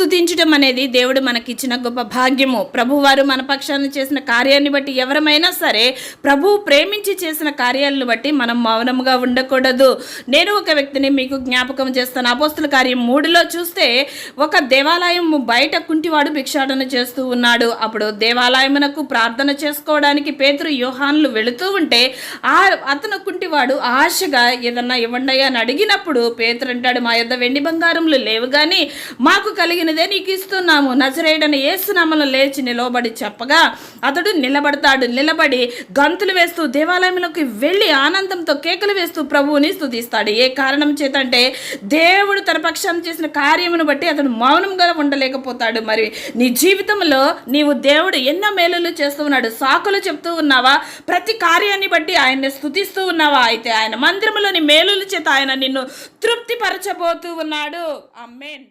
స్థుతించడం అనేది దేవుడు మనకిచ్చిన గొప్ప భాగ్యము. ప్రభువారు మన పక్షాన చేసిన కార్యాన్ని బట్టి ఎవరమైనా సరే ప్రభు ప్రేమించి చేసిన కార్యాలను బట్టి మనం మౌనముగా ఉండకూడదు. నేను ఒక వ్యక్తిని మీకు జ్ఞాపకం చేస్తాను. అపోస్తుల కార్యం మూడులో చూస్తే ఒక దేవాలయం బయట కుంటివాడు భిక్షాటన చేస్తూ ఉన్నాడు. అప్పుడు దేవాలయమునకు ప్రార్థన చేసుకోవడానికి పేతురు యోహాన్లు వెళుతూ ఉంటే ఆ అతను కుంటివాడు ఆశగా ఏదన్నా ఇవ్వండి అని అడిగినప్పుడు పేతురు అంటాడు మా యొద్ద వెండి బంగారములు లేవు కానీ మాకు కలిగిన కలిగినదే నీకు ఇస్తున్నాము. నజరేయుడని ఏసునామలో లేచి నిలవబడి చెప్పగా అతడు నిలబడతాడు. నిలబడి గంతులు వేస్తూ దేవాలయంలోకి వెళ్ళి ఆనందంతో కేకలు వేస్తూ ప్రభువుని స్థుతిస్తాడు ఏ కారణం చేతంటే దేవుడు తన పక్షం చేసిన కార్యమును బట్టి అతడు మౌనంగా ఉండలేకపోతాడు. మరి నీ జీవితంలో నీవు దేవుడు ఎన్నో మేలులు చేస్తూ ఉన్నాడు సాకులు చెప్తూ ఉన్నావా? ప్రతి కార్యాన్ని బట్టి ఆయన్ని స్థుతిస్తూ ఉన్నావా? అయితే ఆయన మందిరంలోని మేలుల చేత ఆయన నిన్ను తృప్తిపరచబోతూ ఉన్నాడు. అమ్మేన్